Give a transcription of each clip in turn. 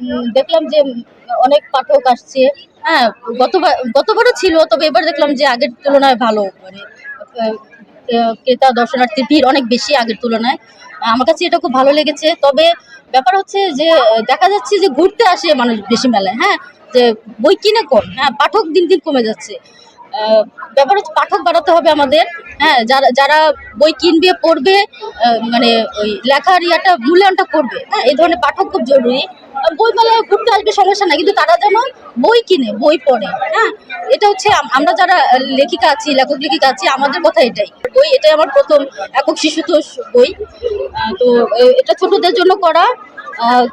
উম, দেখলাম যে অনেক পাঠক আসছে। হ্যাঁ গতবার গতবারও ছিল তবে এবার দেখলাম যে আগের তুলনায় ভালো। মানে ক্রেতা দর্শনার্থীর ভিড় অনেক বেশি আগের তুলনায়। আমার কাছে এটা খুব ভালো লেগেছে। তবে ব্যাপার হচ্ছে যে দেখা যাচ্ছে যে ঘুরতে আসে মানুষ বেশি মেলায় হ্যাঁ? যে বই কিনে কম হ্যাঁ? পাঠক দিন দিন কমে যাচ্ছে। ব্যাপার হচ্ছে পাঠক বাড়াতে হবে আমাদের। হ্যাঁ যারা যারা বই কিনবে, পড়বে মানে ওই লেখার ইয়াটা, মূল্যায়নটা করবে। হ্যাঁ এই ধরনের পাঠক খুব জরুরি। বই মেলায় ঘুরতে আসবে সমস্যা না কিন্তু তারা যেন বই কিনে, বই পড়ে। হ্যাঁ এটা হচ্ছে আমরা যারা লেখিকা আছি, লেখক লেখিকা আছি, আমাদের কথা এটাই। বই, এটাই আমার প্রথম একক শিশুতোষ বই। তো এটা ছোটদের জন্য করা।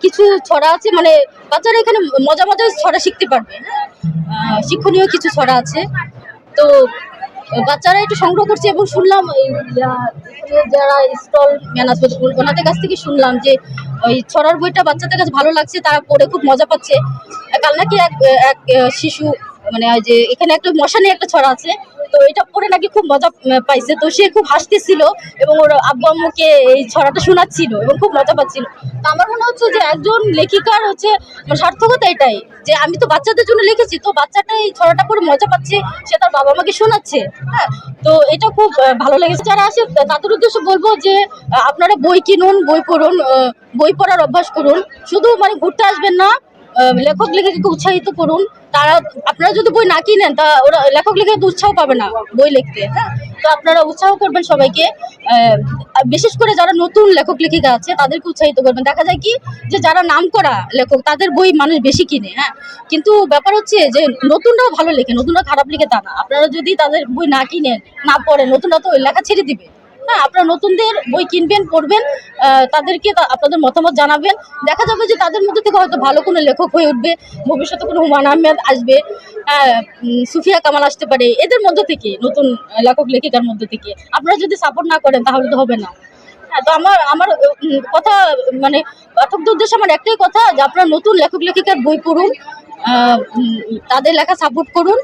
কিছু ছড়া আছে মানে বাচ্চারা এখানে মজা মজা ছড়া শিখতে পারবে। হ্যাঁ শিক্ষণীয় কিছু ছড়া আছে। তো বাচ্চারা একটু সংগ্রহ করছে এবং শুনলাম যারা স্টল ম্যানেজমেন্ট ওনাদের কাছ থেকে শুনলাম যে ওই ছড়ার বইটা বাচ্চাদের কাছে ভালো লাগছে, তারা পড়ে খুব মজা পাচ্ছে। কাল নাকি এক এক, শিশু মানে ওই যে এখানে একটা মশানে একটা ছড়া আছে, তো এটা পড়ে নাকি খুব মজা পাইছে। তো সে খুব হাসতেছিল এবং ওর আব্বু আম্মুকে এই ছড়াটা শোনাচ্ছিল এবং খুব মজা পাচ্ছিল। তো আমার মনে হচ্ছে যে একজন লেখিকার হচ্ছে সার্থকতা এটাই, যে আমি তো বাচ্চাদের জন্য লিখেছি, তো বাচ্চাটা এই ছড়াটা পড়ে মজা পাচ্ছে, সে তার বাবা মাকে শোনাচ্ছে হ্যাঁ? তো এটা খুব ভালো লেগেছে। যারা আসে, তাদের উদ্দেশ্যে বলব যে আপনারা বই কিনুন, বই পড়ুন বই পড়ার অভ্যাস করুন। শুধু মানে ঘুরতে আসবেন না লেখক লেখিকাকে উৎসাহিত করুন। তারা, আপনারা যদি বই না কিনেন, তা ওরা লেখক লেখিকা উৎসাহ পাবে না বই লিখতে। হ্যাঁ তো আপনারা উৎসাহ করবেন সবাইকে। বিশেষ করে যারা নতুন লেখক লেখিকা আছে, তাদেরকে উৎসাহিত করবেন। দেখা যায় কি যে যারা নাম করা লেখক, তাদের বই মানুষ বেশি কিনে হ্যাঁ? কিন্তু ব্যাপার হচ্ছে যে নতুনরাও ভালো লেখে, নতুনরা খারাপ লিখে তা না। আপনারা যদি তাদের বই না কিনেন, না পড়েন, নতুনরা তো ওই লেখা ছেড়ে দিবে। হ্যাঁ আপনারা নতুনদের বই কিনবেন, পড়বেন তাদেরকে আপনাদের মতামত জানাবেন। দেখা যাবে যে তাদের মধ্যে থেকে হয়তো ভালো কোনো লেখক হয়ে উঠবে, ভবিষ্যতে কোনো হুমায়ুন আহমেদ আসবে সুফিয়া কামাল আসতে পারে, এদের মধ্যে থেকে, নতুন লেখক, লেখিকার মধ্যে থেকে। আপনারা যদি সাপোর্ট না করেন, তাহলে তো হবে না। হ্যাঁ তো আমার আমার কথা মানে পাঠকদের উদ্দেশ্যে আমার একটাই কথা, যে আপনারা নতুন লেখক, লেখিকার বই পড়ুন তাদের লেখা সাপোর্ট করুন।